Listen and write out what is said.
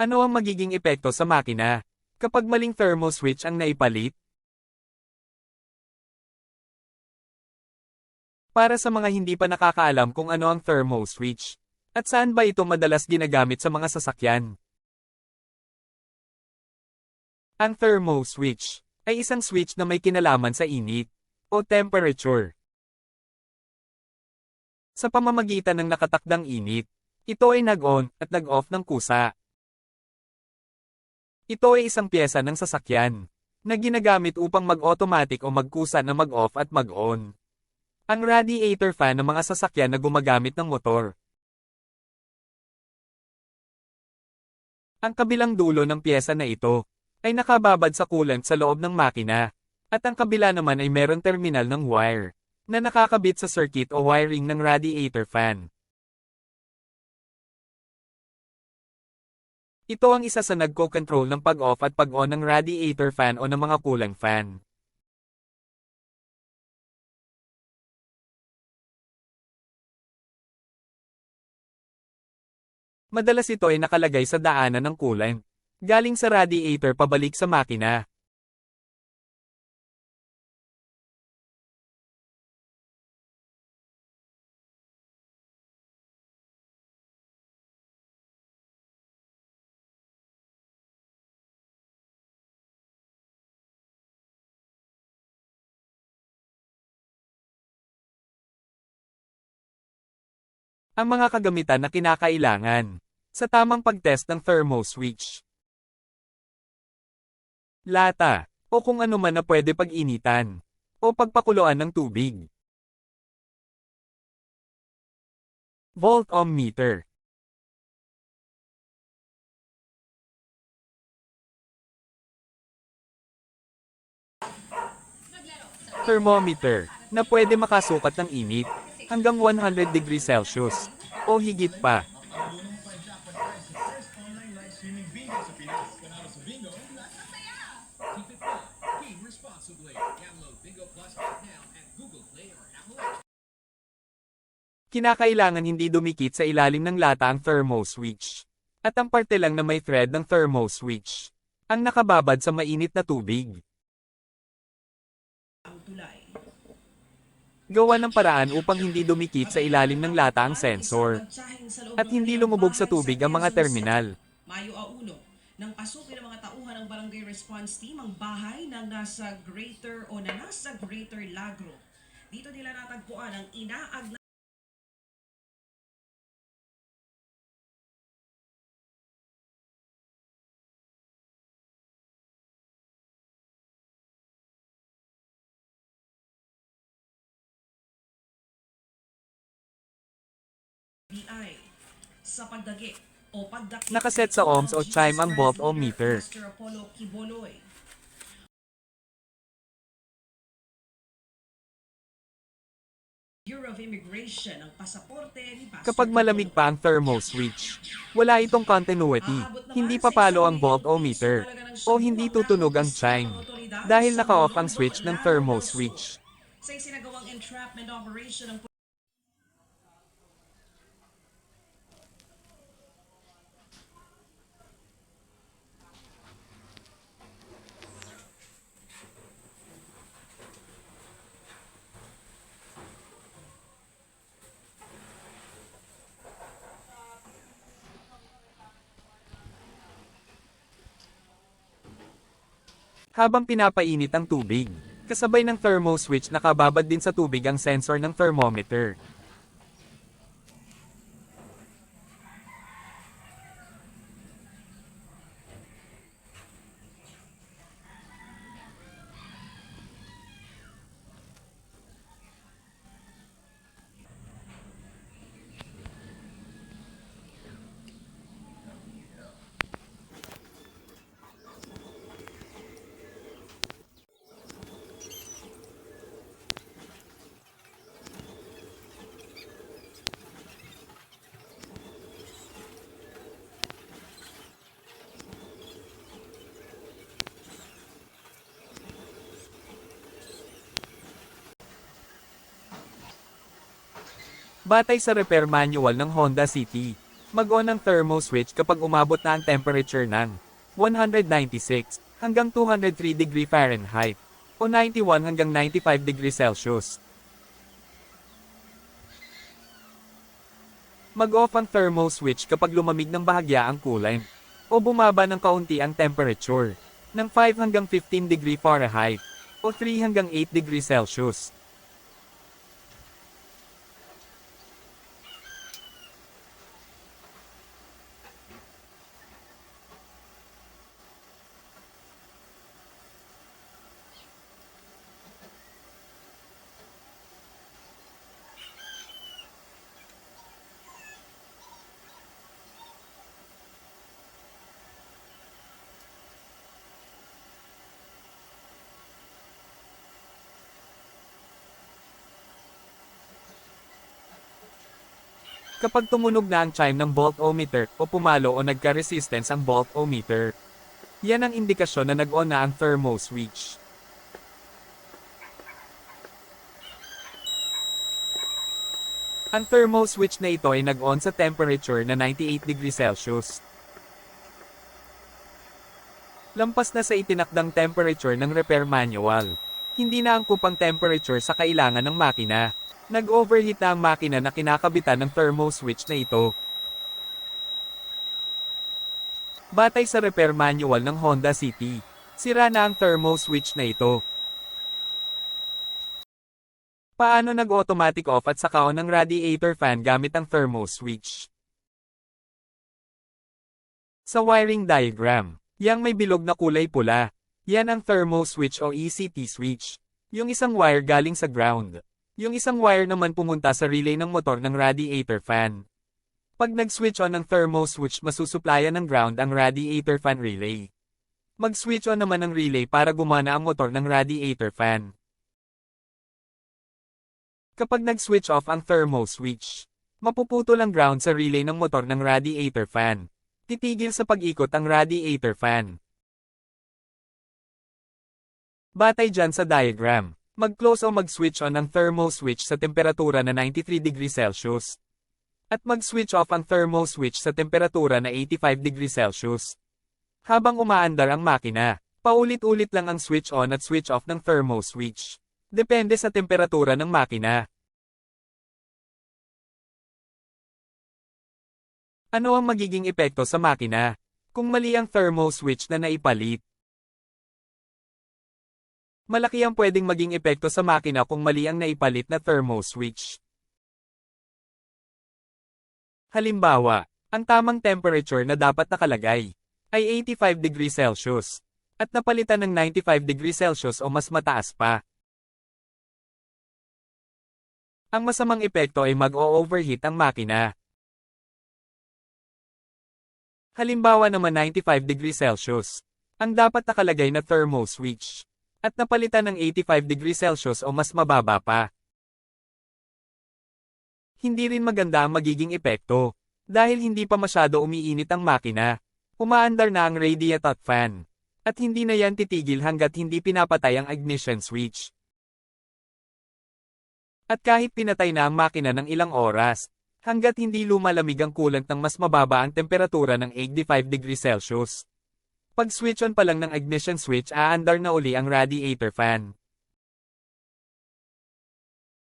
Ano ang magiging epekto sa makina? Kapag maling thermo switch ang naipalit? Para sa mga hindi pa nakakaalam kung ano ang thermo switch, at saan ba ito madalas ginagamit sa mga sasakyan? Ang thermo switch ay isang switch na may kinalaman sa init o temperature. Sa pamamagitan ng nakatakdang init, ito ay nag-on at nag-off ng kusa. Ito ay isang pyesa ng sasakyan na ginagamit upang mag-automatic o magkusa na mag-off at mag-on. Ang radiator fan ng mga sasakyan na gumagamit ng motor. Ang kabilang dulo ng pyesa na ito ay nakababad sa coolant sa loob ng makina, at ang kabila naman ay meron terminal ng wire na nakakabit sa circuit o wiring ng radiator fan. Ito ang isa sa nagko-control ng pag-off at pag-on ng radiator fan o ng mga cooling fan. Madalas ito ay nakalagay sa daanan ng coolant. Galing sa radiator pabalik sa makina. Ang mga kagamitan na kinakailangan sa tamang pagtest ng thermo switch. Lata, o kung ano man na pwede pag-initan, o pagpakuluan ng tubig. Voltometer. Thermometer, na pwede makasukat ng init, hanggang 100 degrees Celsius, o higit pa. Kinakailangan hindi dumikit sa ilalim ng lata ang thermo switch. At ang parte lang na may thread ng thermo switch. Ang nakababad sa mainit na tubig. Gawa ng paraan upang hindi dumikit sa ilalim ng lata ang sensor. At hindi lumubog sa tubig ang mga terminal. Mayo a uno, nang pasukin ng mga tauhan ng barangay response team ang bahay ng nasa Greater o na nasa Greater Lagro. Dito nila natagpuan ang inaag BI sa pagdagi o pagdaki Nakaset sa ohms o chime ang. Mr. Apollo Kiboloy. Bureau of Immigration ang pasaporte ni Pastor Kapag malamig pa ang thermo switch, wala itong continuity, hindi papalo ang voltometer, o hindi tutunog ang chime, dahil naka-off ang switch ng thermo switch. Sa isinagawang entrapment operation ng Habang pinapainit ang tubig, kasabay ng thermo switch nakababad din sa tubig ang sensor ng thermometer. Batay sa repair manual ng Honda City, Mag-on ang thermo switch kapag umabot na ang temperature ng 196 hanggang 203 degree Fahrenheit o 91 hanggang 95 degree Celsius. Mag-off ang thermo switch kapag lumamig ng bahagya ang coolant o bumaba ng kaunti ang temperature ng 5 hanggang 15 degree Fahrenheit o 3 hanggang 8 degree Celsius. Kapag tumunog na ang chime ng voltometer o pumalo o nagka-resistance ang voltometer, yan ang indikasyon na nag-on na ang thermo switch. Ang thermo switch na ito ay nag-on sa temperature na 98 degrees Celsius. Lampas na sa itinakdang temperature ng repair manual. Hindi na ang kupang temperature sa kailangan ng makina. Nag-overheat na ang makina na kinakabitan ng thermo switch na ito. Batay sa repair manual ng Honda City, sira na ang thermo switch na ito. Paano nag-automatic off at saka ng radiator fan gamit ang thermo switch? Sa wiring diagram, yang may bilog na kulay pula, yan ang thermo switch o ECT switch. Yung isang wire galing sa ground. Yung isang wire naman pumunta sa relay ng motor ng radiator fan. Pag nag-switch on ang thermo switch masusuplayan ng ground ang radiator fan relay. Mag-switch on naman ang relay para gumana ang motor ng radiator fan. Kapag nag-switch off ang thermo switch, mapuputol ang ground sa relay ng motor ng radiator fan. Titigil sa pag-ikot ang radiator fan. Batay dyan sa diagram, mag-close o mag-switch on ang thermo switch sa temperatura na 93 degrees Celsius. At mag-switch off ang thermo switch sa temperatura na 85 degrees Celsius. Habang umaandar ang makina, paulit-ulit lang ang switch on at switch off ng thermo switch. Depende sa temperatura ng makina. Ano ang magiging epekto sa makina? Kung mali ang thermo switch na naipalit. Malaki ang pwedeng maging epekto sa makina kung mali ang naipalit na thermo switch. Halimbawa, ang tamang temperature na dapat nakalagay ay 85 degrees Celsius at napalitan ng 95 degrees Celsius o mas mataas pa. Ang masamang epekto ay mag-o-overheat ang makina. Halimbawa naman 95 degrees Celsius, ang dapat nakalagay na thermo switch, at napalitan ng 85 degrees Celsius o mas mababa pa. Hindi rin maganda ang magiging epekto, dahil hindi pa masyado umiinit ang makina. Umaandar na ang radiator fan, at hindi na yan titigil hanggat hindi pinapatay ang ignition switch. At kahit pinatay na ang makina ng ilang oras, hanggat hindi lumalamig ang coolant ng mas mababa ang temperatura ng 85 degrees Celsius. Pag switch on pa lang ng ignition switch aandar na uli ang radiator fan.